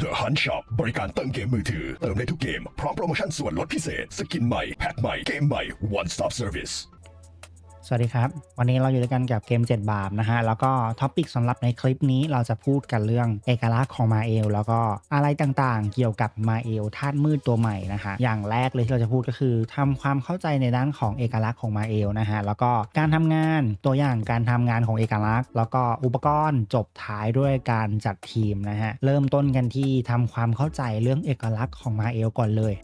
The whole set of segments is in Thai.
The Hunt Shop บริการเติมเกมมือถือ เติมได้ทุกเกม พร้อมโปรโมชั่นส่วนลดพิเศษ สกินใหม่ แพ็คใหม่ เกมใหม่ One Stop Service สวัสดีครับ วันนี้เราอยู่ด้วยกันกับเกม 7 บาปนะฮะ แล้วก็ท็อปิกสำหรับในคลิปนี้เราจะพูดกันเรื่องเอกลักษณ์ของมาเอล แล้วก็อะไรต่างๆ เกี่ยวกับมาเอลธาตุมืดตัวใหม่นะฮะ อย่างแรกเลยที่เราจะพูดก็คือทำความเข้าใจในด้านของเอกลักษณ์ของมาเอลนะฮะ แล้วก็การทำงานตัวอย่างการทำงานของเอกลักษณ์ แล้วก็อุปกรณ์จบท้ายด้วยการจัดทีมนะฮะ เริ่มต้นกันที่ทำความเข้าใจเรื่องเอกลักษณ์ของมาเอลก่อนเลย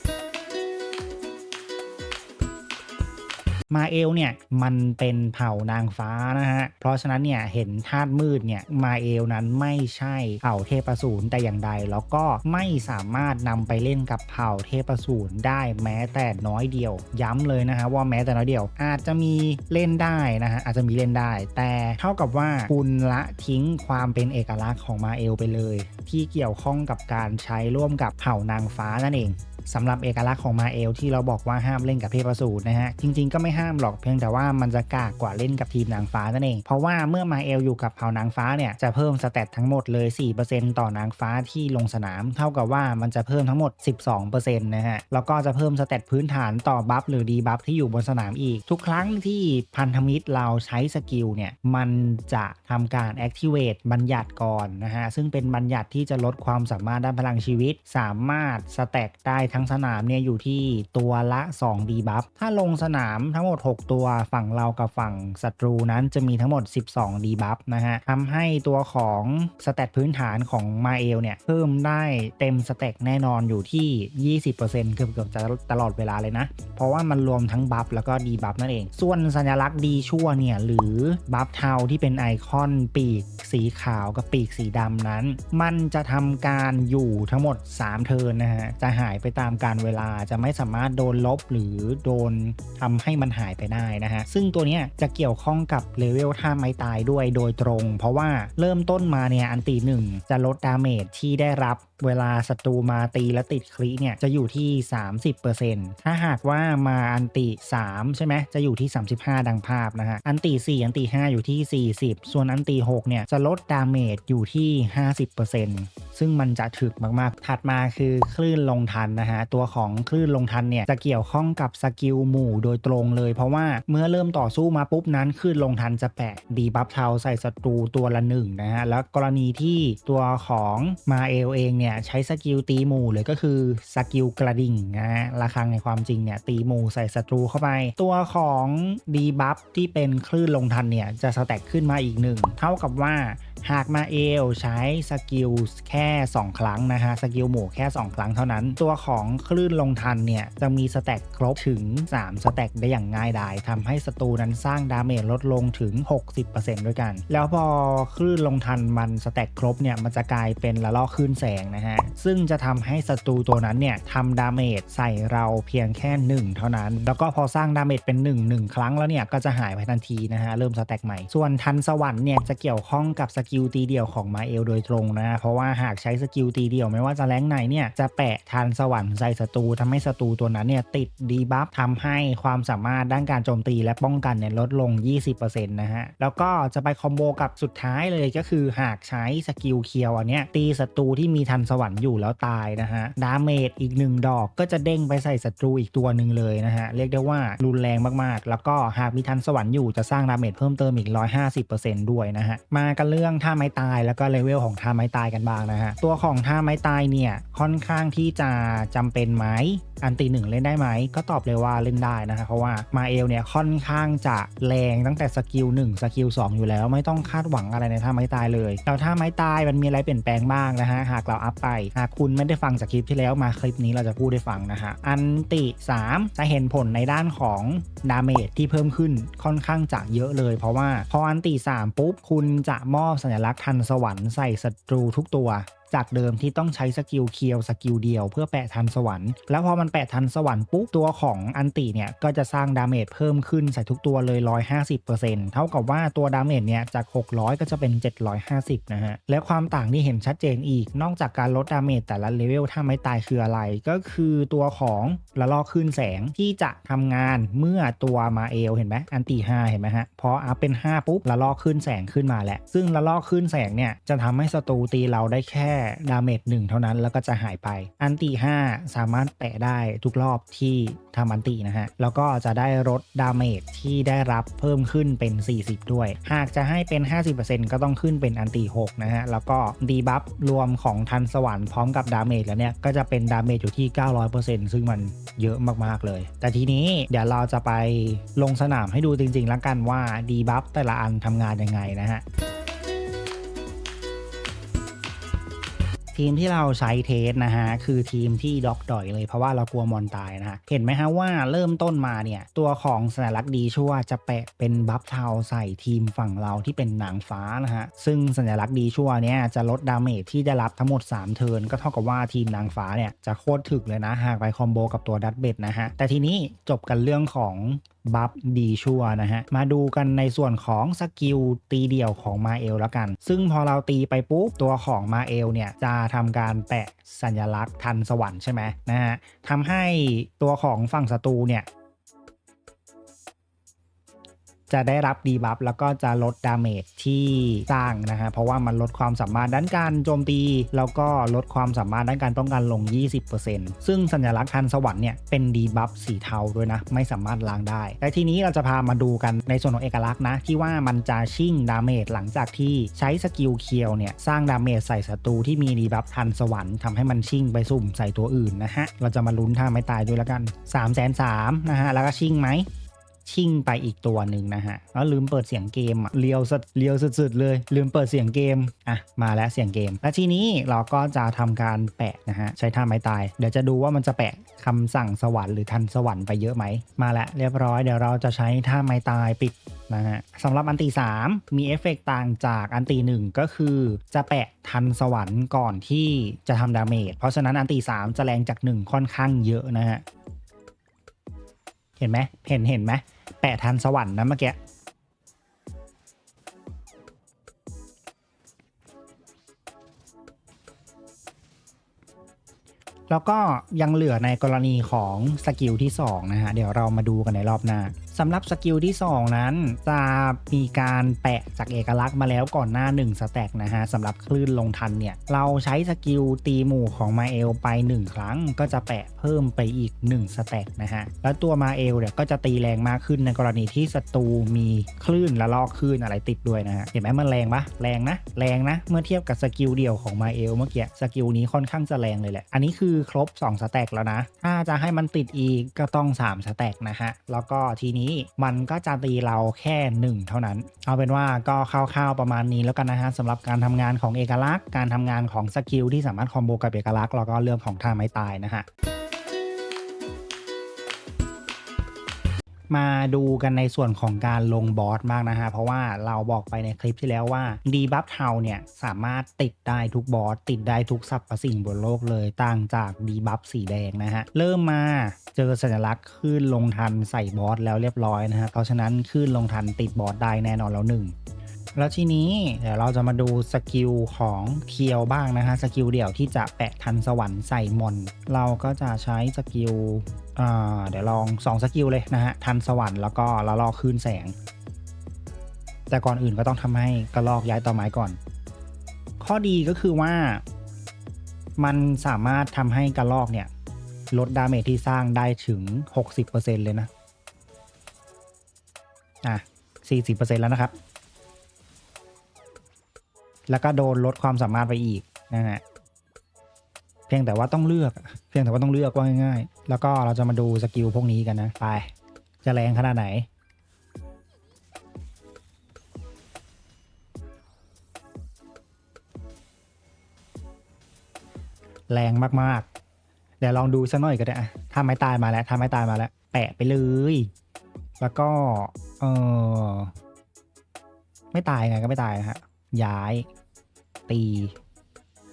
มาเอลเนี่ยมันเป็นเผ่านางฟ้านะฮะ เพราะฉะนั้นเนี่ยเห็นธาตุมืดเนี่ยมาเอลนั้นไม่ใช่เผ่าเทพสูรแต่อย่างใด แล้วก็ไม่สามารถนำไปเล่นกับเผ่าเทพสูรได้แม้แต่น้อยเดียว ย้ำเลยนะฮะว่าแม้แต่น้อยเดียว อาจจะมีเล่นได้นะฮะอาจจะมีเล่นได้ แต่เท่ากับว่าคุณละทิ้งความเป็นเอกลักษณ์ของมาเอลไปเลย ที่เกี่ยวข้องกับการใช้ร่วมกับเผ่านางฟ้านั่นเอง สำหรับเอกลักษณ์ของมาเอลที่เราบอกว่าห้ามเล่นกับเทพสูตรนะฮะ จริงๆก็ไม่ห้ามหรอกเพียงแต่ว่ามันจะกากกว่าเล่นกับทีมนางฟ้านั่นเอง เพราะว่าเมื่อมาเอลอยู่กับเผ่านางฟ้าเนี่ยจะเพิ่มสเตตทั้งหมดเลย 4%ต่อนางฟ้าที่ลงสนาม เท่ากับว่ามันจะเพิ่มทั้งหมด 12%นะฮะ แล้วก็จะเพิ่มสเตตพื้นฐานต่อบัฟหรือดีบัฟที่อยู่บนสนามอีก ทุกครั้งที่พันธมิตรเราใช้สกิลเนี่ยมันจะทำการ activate บัญญัติก่อนนะฮะซึ่งเป็นบัญญัติที่จะลดความสามารถด้านพลังชีวิต สามารถสแต็กได้ทั้งสนามเนี่ยอยู่ที่ตัวละ2ดีบัฟถ้าลงสนามทั้งหมด 6 ตัวฝั่งเรากับฝั่งศัตรูนั้นจะมีทั้งหมด 12ดีบัฟนะฮะทำให้ตัวของสแตทพื้นฐานของมาเอลเนี่ยเพิ่มได้เต็มสแต็กแน่นอนอยู่ที่ 20%เกือบเกือบจะตลอดเวลาเลยนะ เพราะว่ามันรวมทั้งบัฟแล้วก็ดีบัฟนั่นเอง ส่วนสัญลักษณ์ดีชั่วเนี่ยหรือบัฟเทาที่เป็นไอคอนปีกสีขาวกับปีกสีดำนั้น มันจะทำการอยู่ทั้งหมด 3 เทิร์นนะฮะจะหายไปตามามการเวลาจะไม่สามารถโดนลบหรือโดนทำให้มันหายไปได้นะฮะ ซึ่งตัวนี้จะเกี่ยวข้องกับเลเวลท่าไม้ตายด้วยโดยตรง เพราะว่าเริ่มต้นมาเนี่ยอันตีหนึ่งจะลดดาเมจที่ได้รับ เวลาศัตรูมาตีและติดคลิเนี่ยจะอยู่ที่ 30%ถ้าหากว่ามาอันติ 3 ใช่ไหมจะอยู่ที่ 35 ดังภาพนะฮะอันติ 4 อันติ 5 อยู่ที่ 40 ส่วนอันติ 6 เนี่ยจะลดดาเมจอยู่ที่ 50%ซึ่งมันจะถึกมากๆ ถัดมาคือคลื่นลงทันนะฮะตัวของคลื่นลงทันเนี่ยจะเกี่ยวข้องกับสกิลหมู่โดยตรงเลย เพราะว่าเมื่อเริ่มต่อสู้มาปุ๊บนั้นคลื่นลงทันจะแปะดีบัฟเทาใส่ศัตรูตัวละหนึ่งนะฮะแล้วกรณีที่ตัวของมาเอลเองเนี่ยใช้สกิลตีหมู่เลยก็คือสกิลกระดิ่งนะฮะระคังในความจริงเนี่ยตีหมู่ใส่ศัตรูเข้าไป ตัวของดีบัฟที่เป็นคลื่นลงทันเนี่ยจะสแต็กขึ้นมาอีกหนึ่งเท่ากับว่า หากมาเอลใช้สกิลแค่ 2 ครั้งนะฮะ สกิลหมู่แค่ 2 ครั้งเท่านั้น ตัวของคลื่นลงทันเนี่ย จะมีสแต็กครบถึง 3 สแต็กได้อย่างง่ายดายทำให้ศัตรูนั้นสร้างดาเมจลดลงถึง 60%ด้วยกัน แล้วพอคลื่นลงทันมันสแต็กครบเนี่ย มันจะกลายเป็นละลอกคลื่นแสงนะฮะ ซึ่งจะทำให้ศัตรูตัวนั้นเนี่ยทำดาเมจใส่เราเพียงแค่ 1 เท่านั้น แล้วก็พอสร้างดาเมจเป็น 1 1 ครั้งแล้วเนี่ยก็จะหายไปทันทีนะฮะเริ่มสแต็กใหม่ส่วนทันสวรรค์เนี่ยจะเกี่ยวข้องกับสกิลตีเดี่ยวของมาเอลโดยตรงนะเพราะว่าหากใช้สกิลตีเดี่ยวไม่ว่าจะแรงไหนเนี่ยจะแปะทันสวรรค์ใส่ศัตรูทำให้ศัตรูตัวนั้นเนี่ยติดดีบัฟทำให้ความสามารถด้านการโจมตีและป้องกันเนี่ยลดลง 20%นะฮะแล้วก็จะไปคอมโบกับสุดท้ายเลยก็คือหากใช้สกิลเคียวอันเนี้ยตีศัตรูที่มีทันสวรรค์อยู่แล้วตายนะฮะดาเมจอีกหนึ่งดอกก็จะเด้งไปใส่ศัตรูอีกตัวหนึ่งเลยนะฮะเรียกได้ว่ารุนแรงมากๆ แล้วก็หากมีทันสวรรค์อยู่จะสร้างดาเมจเพิ่มเติมอีก 150%ด้วยนะฮะมากันเรื่องท่าไม้ตายแล้วก็เลเวลของท่าไม้ตายกันบ้างนะฮะ ตัวของท่าไม้ตายเนี่ยค่อนข้างที่จะจำเป็นไหมอันตีหนึ่งเล่นได้ไหม ก็ตอบเลยว่าเล่นได้นะฮะเพราะว่ามาเอลเนี่ยค่อนข้างจะแรงตั้งแต่สกิล1สกิล2 อยู่แล้ว ไม่ต้องคาดหวังอะไรในท่าไม้ตายเลยแล้วท่าไม้ตายมันมีอะไรเปลี่ยนแปลงบ้างนะฮะหากเราอัพไป หากคุณไม่ได้ฟังจากคลิปที่แล้วมาคลิปนี้เราจะพูดได้ฟังนะฮะอันติ 3 จะเห็นผลในด้านของดาเมจที่เพิ่มขึ้นค่อนข้างจะเยอะเลย เพราะว่าพออันติ 3 ปุ๊บคุณจะมอบสญลักษณ์ทันสวรรค์ใส่ศัตรูทุกตัว จากเดิมที่ต้องใช้สกิลเคียวสกิลเดียวเพื่อแปะทันสวรรค์แล้วพอมันแปะทันสวรรค์ปุ๊บตัวของอันติเนี่ยก็จะสร้างดาเมจเพิ่มขึ้นใส่ทุกตัวเลย 150%เท่ากับว่าตัวดาเมจเนี่ยจาก 600 ก็จะเป็น 750 นะฮะ และความต่างที่เห็นชัดเจนอีก นอกจากการลดดาเมจแต่ละเลเวลถ้าไม่ตายคืออะไร ก็คือตัวของละลอกขึ้นแสงที่จะทำงานเมื่อตัวมาเอลเห็นไหมอันติ5เห็นไหมฮะพออัพเป็น 5 ปุ๊บละลอกขึ้นแสงขึ้นมาแหละซึ่งละลอกขึ้นแสงเนี่ยจะทำให้ศัตรูตีเราได้แค่ดาเมจหนึ่งเท่านั้นแล้วก็จะหายไป อันติ5สามารถแปะได้ทุกรอบที่ทำอันตินะฮะ แล้วก็จะได้ลดดาเมจที่ได้รับเพิ่มขึ้นเป็น 40 ด้วย หากจะให้เป็น 50%ก็ต้องขึ้นเป็นอันติ6นะฮะ แล้วก็ดีบัฟรวมของทันสวรรค์พร้อมกับดาเมจแล้วเนี่ย ก็จะเป็นดาเมจอยู่ที่ 900%ซึ่งมันเยอะมากๆเลย แต่ทีนี้เดี๋ยวเราจะไปลงสนามให้ดูจริงๆแล้วกันว่าดีบัฟแต่ละอันทำงานยังไงนะฮะ ทีมที่เราใช้เทสนะฮะคือทีมที่ด็อกดอยเลยเพราะว่าเรากลัวมอนตายนะฮะเห็นไหมฮะว่าเริ่มต้นมาเนี่ยตัวของสัญลักษณ์ดีชั่วจะแปะเป็นบัฟเทาใส่ทีมฝั่งเราที่เป็นหนางฟ้านะฮะซึ่งสัญลักษณ์ดีชั่วเนี่ยจะลดดาเมจที่ได้รับทั้งหมด 3 เทิร์นก็เท่ากับว่าทีมนางฟ้าเนี่ยจะโคตรถึกเลยนะหากไปคอมโบกับตัวดัตเบดนะฮะแต่ทีนี้จบกันเรื่องของ บัฟดีชัวนะฮะ มาดูกันในส่วนของสกิลตีเดี่ยวของมาเอลแล้วกัน ซึ่งพอเราตีไปปุ๊บ ตัวของมาเอลเนี่ยจะทำการแปะสัญลักษณ์ทันสวรรค์ใช่ไหมนะฮะทำให้ตัวของฝั่งศัตรูเนี่ย จะได้รับดีบัฟแล้วก็จะลดดาเมจที่สร้างนะฮะเพราะว่ามันลดความสามารถด้านการโจมตี แล้วก็ลดความสามารถด้านการป้องกันลง 20%ซึ่งสัญลักษณ์ทันสวรรค์เนี่ยเป็นดีบัฟสีเทาด้วยนะ ไม่สามารถล้างได้ แต่ทีนี้เราจะพามาดูกันในส่วนของเอกลักษณ์นะ ที่ว่ามันจะชิ่งดาเมจหลังจากที่ใช้สกิลเคียวเนี่ยสร้างดาเมจใส่ศัตรูที่มีดีบัฟทันสวรรค์ทำให้มันชิ่งไปสุ่มใส่ตัวอื่นนะฮะเราจะมาลุ้นท่าไม่ตายด้วยแล้วกัน3ามแสนสามนะฮะแล้วก็ชิ่งไหม ชิ่งไปอีกตัวหนึ่งนะฮะแล้วลืมเปิดเสียงเกมเลียวสุดเลียวสุดๆเลย ลืมเปิดเสียงเกมอะมาแล้วเสียงเกม และทีนี้เราก็จะทำการแปะนะฮะใช้ท่าไม้ตาย เดี๋ยวจะดูว่ามันจะแปะคำสั่งสวรรค์หรือทันสวรรค์ไปเยอะไหมมาแล้วเรียบร้อยเดี๋ยวเราจะใช้ท่าไม้ตายปิดนะฮะสำหรับอันตี3มีเอฟเฟกต์ต่างจากอันตีหนึ่งก็คือจะแปะทันสวรรค์ก่อนที่จะทำดาเมจเพราะฉะนั้นอันตี3จะแรงจาก 1 ค่อนข้างเยอะนะฮะ เห็นไหมเห็นเห็นไหมแปะทันสวรรค์นะเมื่อกี้แล้วก็ยังเหลือในกรณีของสกิลที่ 2 นะฮะ เดี๋ยวเรามาดูกันในรอบหน้า สำหรับสกิลที่ 2 นั้น จะมีการแปะจากเอกลักษณ์มาแล้วก่อนหน้า 1 สแต็กนะฮะสำหรับคลื่นลงทันเนี่ย เราใช้สกิลตีหมู่ของมาเอลไป 1 ครั้ง ก็จะแปะเพิ่มไปอีก 1 สแต็กนะฮะ แล้วตัวมาเอลเนี่ยก็จะตีแรงมากขึ้นในกรณีที่ศัตรูมีคลื่นและลอกคลื่นอะไรติดด้วยนะฮะเห็นไหมมันแรงปะแรงนะ แรงนะ เมื่อเทียบกับสกิลเดียวของมาเอลเมื่อกี้สกิลนี้ค่อนข้างจะแรงเลยแหละ อันนี้คือครบ 2 สแต็กแล้วนะ ถ้าจะให้มันติดอีกก็ต้อง 3 สแต็กนะฮะแล้วก็ทีนี้มันก็จะตีเราแค่ 1 เท่านั้น เอาเป็นว่าก็คร่าวๆประมาณนี้แล้วกันนะฮะสำหรับการทำงานของเอกลักษณ์ การทำงานของสกิลที่สามารถคอมโบกับเอกลักษณ์แล้วก็เรื่องของท่าไม้ตายนะฮะ มาดูกันในส่วนของการลงบอสมากนะฮะ เพราะว่าเราบอกไปในคลิปที่แล้วว่าดีบัฟเทาเนี่ย สามารถติดได้ทุกบอส ติดได้ทุกสรรพสิ่งบนโลกเลยต่างจากดีบัฟสีแดงนะฮะ เริ่มมาเจอสัญลักษณ์ขึ้นลงทันใส่บอสแล้วเรียบร้อยนะฮะเพราะฉะนั้นขึ้นลงทันติดบอสได้แน่นอนแล้วหนึ่ง แล้วทีนี้เดี๋ยวเราจะมาดูสกิลของเคียวบ้างนะฮะสกิลเดี่ยวที่จะแปะทันสวรรค์ใส่มอนเราก็จะใช้สกิลเดี๋ยวลอง 2 สกิลเลยนะฮะทันสวรรค์แล้วก็ละลอกคืนแสง แต่ก่อนอื่นก็ต้องทำให้กระลอกย้ายต่อไม้ก่อน ข้อดีก็คือว่า มันสามารถทำให้กระลอกเนี่ยลดดาเมจที่สร้างได้ถึง 60%เลยนะอะ40%แล้วนะครับ แล้วก็โดนลดความสามารถไปอีกนะฮะเพียงแต่ว่าต้องเลือก เพียงแต่ว่าต้องเลือกว่าง่ายๆ แล้วก็เราจะมาดูสกิลพวกนี้กันนะ ไป จะแรงขนาดไหน แรงมากๆ เดี๋ยวลองดูสักหน่อยก็ได้อถ้าไม้ตายมาแล้วถ้าไม้ตายมาแล้ว แปะไปเลย แล้วก็ เออไม่ตายไงก็ไม่ตายนะฮะ ย้าย ตี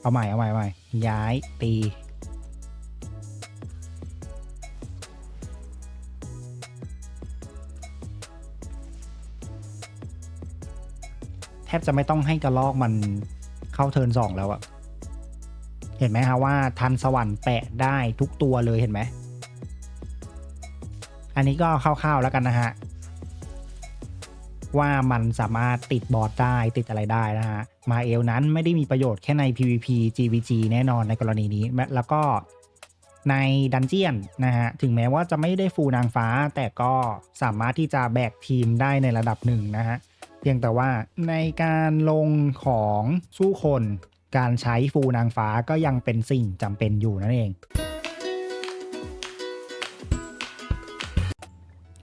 เอาใหม่เอาใหม่เอาใหม่ย้ายตีแทบจะไม่ต้องให้กระลอกมันเข้าเทิร์นสองแล้วอะเห็นไหมฮะว่าทันสวรรค์แปะได้ทุกตัวเลยเห็นไหม อันนี้ก็คร่าวๆแล้วกันนะฮะ ว่ามันสามารถติดบอสได้ติดอะไรได้นะฮะมาเอลนั้นไม่ได้มีประโยชน์แค่ใน PVP GVG แน่นอนในกรณีนี้ แล้วก็ในดันเจียนนะฮะถึงแม้ว่าจะไม่ได้ฟูนางฟ้า แต่ก็สามารถที่จะแบกทีมได้ในระดับหนึ่งนะฮะเพียงแต่ว่าในการลงของสู้คนการใช้ฟูนางฟ้าก็ยังเป็นสิ่งจำเป็นอยู่นั่นเอง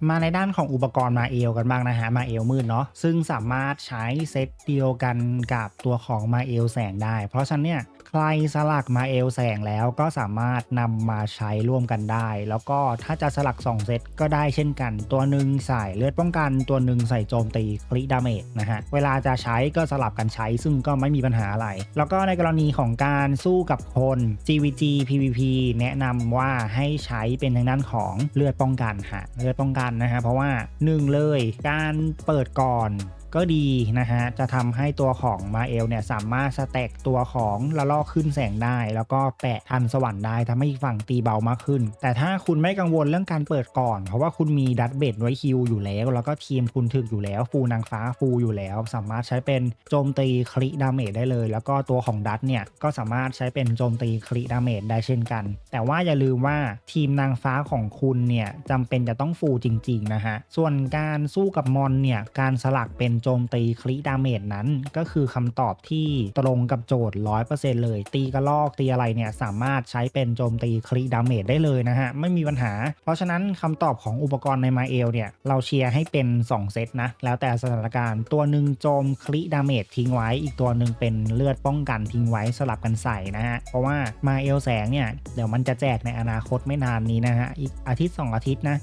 มาในด้านของอุปกรณ์มาเอลกันบ้างนะฮะมาเอลมืดเนาะซึ่งสามารถใช้เซตเดียวกันกับตัวของมาเอลแสงได้ เพราะฉะนั้นเนี่ย ใครสลักมาเอลแสงแล้วก็สามารถนำมาใช้ร่วมกันได้ แล้วก็ถ้าจะสลัก 2 เซตก็ได้เช่นกัน ตัวหนึ่งใส่เลือดป้องกัน ตัวหนึ่งใส่โจมตีคลิดาเมจนะฮะ เวลาจะใช้ก็สลับกันใช้ซึ่งก็ไม่มีปัญหาอะไร แล้วก็ในกรณีของการสู้กับคน GVG PVP แนะนำว่าให้ใช้เป็นทางด้านของเลือดป้องกันฮะเลือดป้องกันนะฮะเพราะว่าหนึ่งเลยการเปิดก่อน ก็ดีนะฮะ จะทำให้ตัวของมาเอลเนี่ยสามารถสแต็กตัวของละลอกขึ้นแสงได้ แล้วก็แปะทันสวรรค์ได้ทำให้อีกฝั่งตีเบามากขึ้น แต่ถ้าคุณไม่กังวลเรื่องการเปิดก่อน เพราะว่าคุณมีดัตเบดไว้คิวอยู่แล้ว แล้วก็ทีมคุณถึกอยู่แล้ว ฟูนางฟ้าฟูอยู่แล้ว สามารถใช้เป็นโจมตีคลิดาเมจได้เลย แล้วก็ตัวของดัตเนี่ยก็สามารถใช้เป็นโจมตีคลิดาเมจได้เช่นกัน แต่ว่าอย่าลืมว่าทีมนางฟ้าของคุณเนี่ยจำเป็นจะต้องฟูจริงๆนะฮะส่วนการสู้กับมอนเนี่ยการสลักเป็นโจมตีคลิดาเมจนั้น ก็คือคำตอบที่ตรงกับโจทย์ 100%เลย ตีกระลอกตีอะไรเนี่ยสามารถใช้เป็นโจมตีคลิดาเมจได้เลยนะฮะ ไม่มีปัญหา เพราะฉะนั้นคำตอบของอุปกรณ์ในมาเอลเนี่ย เราเชียร์ให้เป็น 2 เซตนะ แล้วแต่สถานการณ์ตัวหนึ่งโจมคลิดาเมจทิ้งไว้อีกตัวหนึ่งเป็นเลือดป้องกันทิ้งไว้สลับกันใส่นะฮะ เพราะว่ามาเอลแสงเนี่ยเดี๋ยวมันจะแจกในอนาคตไม่นานนี้นะฮะอีกอาทิตย์ 2 อาทิตย์นะ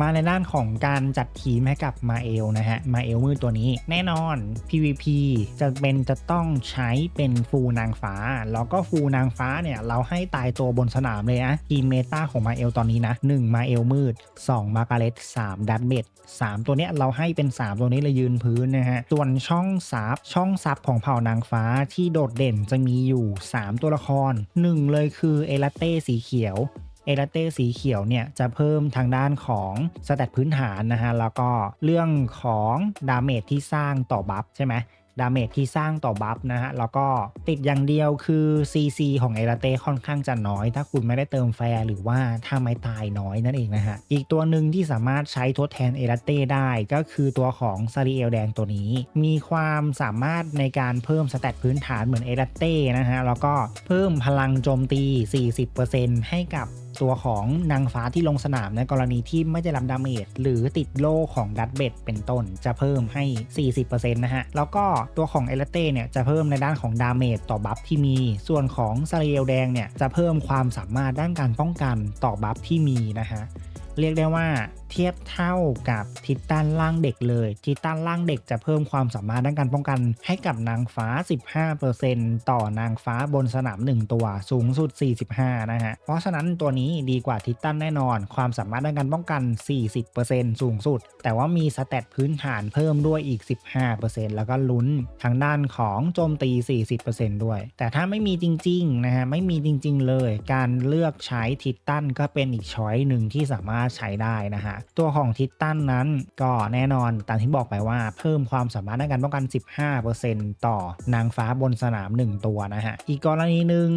มาในด้านของการจัดทีมให้กับมาเอลนะฮะมาเอลมือตัวนี้ แน่นอน PVP จะเป็นจะต้องใช้เป็นฟูนางฟ้า แล้วก็ฟูนางฟ้าเนี่ย เราให้ตายตัวบนสนามเลยนะทีมเมตาของมาเอลตอนนี้นะ1มาเอลมืด 2 มาการเลต3ดัตเบด3ตัวเนี้ยเราให้เป็น 3 ตัวนี้เลยยืนพื้นนะฮะส่วนช่องซับช่องซับของเผ่านางฟ้าที่โดดเด่นจะมีอยู่ 3 ตัวละคร 1 เลยคือเอลาเต้สีเขียว เอลาเต้สีเขียวเนี่ยจะเพิ่มทางด้านของสแตทพื้นฐานนะฮะ แล้วก็เรื่องของดาเมจที่สร้างต่อบัฟใช่ไหมดาเมจที่สร้างต่อบัฟนะฮะ แล้วก็ติดอย่างเดียวคือ CC ของเอลาเต้ค่อนข้างจะน้อย ถ้าคุณไม่ได้เติมแฟร์หรือว่าถ้าไม่ตายน้อยนั่นเองนะฮะ อีกตัวหนึ่งที่สามารถใช้ทดแทนเอลาเต้ได้ก็คือตัวของซาริเอลแดงตัวนี้ มีความสามารถในการเพิ่มสแตทพื้นฐานเหมือนเอลาเต้นะฮะ แล้วก็เพิ่มพลังโจมตี 40%ให้กับ ตัวของนางฟ้าที่ลงสนามในกรณีที่ไม่ได้รับดาเมจหรือติดโล่ของดัตเบดเป็นต้นจะเพิ่มให้ 40%นะฮะ แล้วก็ตัวของเอลเต้เนี่ยจะเพิ่มในด้านของดาเมจต่อบัฟที่มี ส่วนของซาเรียลแดงเนี่ยจะเพิ่มความสามารถด้านการป้องกันต่อบัฟที่มีนะฮะเรียกได้ว่า เทียบเท่ากับทิตันล่างเด็กเลย ทิตันล่างเด็กจะเพิ่มความสามารถด้านการป้องกัน ให้กับนางฟ้า 15%ต่อนางฟ้าบนสนาม 1 ตัวสูงสุด 45 นะฮะ เพราะฉะนั้นตัวนี้ดีกว่าทิตันแน่นอน ความสามารถด้านการป้องกัน 40%สูงสุด แต่ว่ามีสแตทพื้นฐานเพิ่มด้วยอีก 15%แล้วก็ลุ้นทางด้านของโจมตี 40%ด้วย แต่ถ้าไม่มีจริงๆนะฮะไม่มีจริง ๆ เลย การเลือกใช้ทิตันก็เป็นอีกช้อยหนึ่งที่สามารถใช้ได้นะฮะตัวของทิตันนั้นก็แน่นอนตามที่บอกไปว่าเพิ่มความสามารถในการป้องกัน 15%ต่อนางฟ้าบนสนาม 1 ตัวนะฮะ อีกกรณีหนึ่ง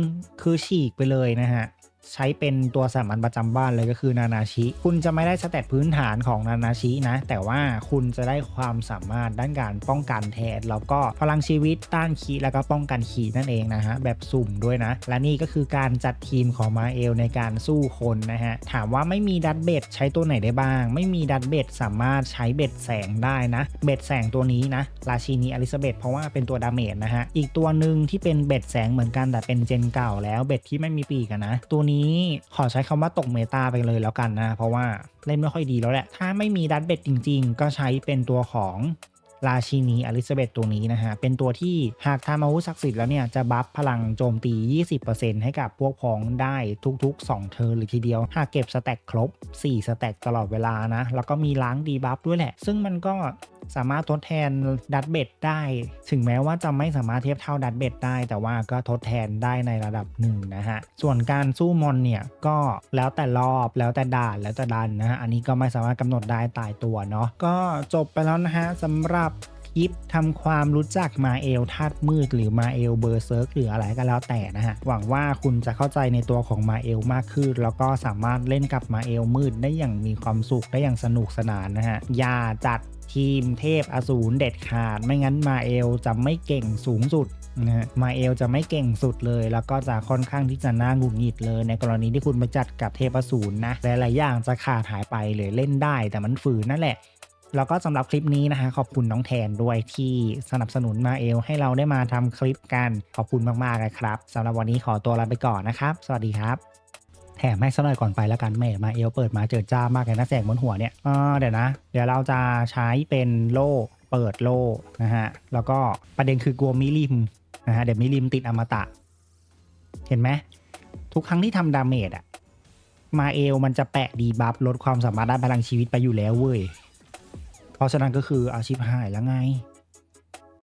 คือฉีกไปเลยนะฮะ ใช้เป็นตัวสามัญประจำบ้านเลยก็คือนานาชิ คุณจะไม่ได้สแตทพื้นฐานของนานาชินะ แต่ว่าคุณจะได้ความสามารถด้านการป้องกันแทน แล้วก็พลังชีวิตต้านขีแล้วก็ป้องกันขีนั่นเองนะฮะ แบบสุ่มด้วยนะ และนี่ก็คือการจัดทีมของมาเอลในการสู้คนนะฮะ ถามว่าไม่มีดัตเบดใช้ตัวไหนได้บ้าง ไม่มีดัตเบดสามารถใช้เบ็ดแสงได้นะ เบ็ดแสงตัวนี้นะราชินีอลิซาเบธเพราะว่าเป็นตัวดาเมจนะฮะอีกตัวหนึ่งที่เป็นเบ็ดแสงเหมือนกันแต่เป็นเจนเก่าแล้วเบ็ดที่ไม่มีปีกนะตัวนี้ขอใช้คำว่าตกเมตาไปเลยแล้วกันนะ เพราะว่าเล่นไม่ค่อยดีแล้วแหละ ถ้าไม่มีดัตเบ็ดจริง ๆ ก็ใช้เป็นตัวของ ราชินีอลิซาเบธตัวนี้นะฮะ เป็นตัวที่หากทำอาวุธศักดิ์สิทธิ์แล้วเนี่ย จะบัฟพลังโจมตี 20%ให้กับพวกพ้องได้ทุก ๆ 2 เทิร์หรือทีเดียว หากเก็บสแต็กครบ 4 สแต็กตลอดเวลานะ แล้วก็มีล้างดีบัฟด้วยแหละ ซึ่งมันก็สามารถทดแทนดัตเบดได้ ถึงแม้ว่าจะไม่สามารถเทียบเท่าดัตเบดได้ แต่ว่าก็ทดแทนได้ในระดับหนึ่งนะฮะ ส่วนการสู้มอนเนี่ยก็แล้วแต่รอบแล้วแต่ด่านแล้วแต่ดันนะฮะ อันนี้ก็ไม่สามารถกำหนดได้ตายตัวเนาะ ก็จบไปแล้วนะฮะสำหรับ คลิปทำความรู้จักมาเอลธาตุมืด หรือมาเอลเบอร์เซิร์กหรืออะไรก็แล้วแต่นะฮะ หวังว่าคุณจะเข้าใจในตัวของมาเอลมากขึ้น แล้วก็สามารถเล่นกับมาเอลมืดได้อย่างมีความสุขได้อย่างสนุกสนานนะฮะ อย่าจัดทีมเทพอสูรเด็ดขาด ไม่งั้นมาเอลจะไม่เก่งสูงสุดนะฮะมาเอลจะไม่เก่งสุดเลย แล้วก็จะค่อนข้างที่จะน่าหงุดหงิดเลย ในกรณีที่คุณไปจัดกับเทพอสูรนะหลายๆอย่างจะขาดหายไปหรือเล่นได้แต่มันฝืนนั่นแหละ แล้วก็สำหรับคลิปนี้นะฮะขอบคุณน้องแทนด้วยที่สนับสนุนมาเอลให้เราได้มาทำคลิปกัน ขอบคุณมากๆเลยครับสำหรับวันนี้ขอตัวลาไปก่อนนะครับ สวัสดีครับแถมให้สักหน่อยก่อนไปแล้วกันแม่มาเอลเปิดมาเจอจ้ามากเลยนะแสงบนหัวเนี่ยอ่าเดี๋ยวนะ เดี๋ยวเราจะใช้เป็นโล่เปิดโล่นะฮะแล้วก็ประเด็นคือกลัวมิลิมนะฮะเดี๋ยวมิลิมติดอมตะ เห็นไหมทุกครั้งที่ทำดาเมจอะมาเอลมันจะแปะดีบัฟลดความสามารถด้านพลังชีวิตไปอยู่แล้วเว้ย เพราะฉะนั้นก็คืออาชีพหายแล้วไง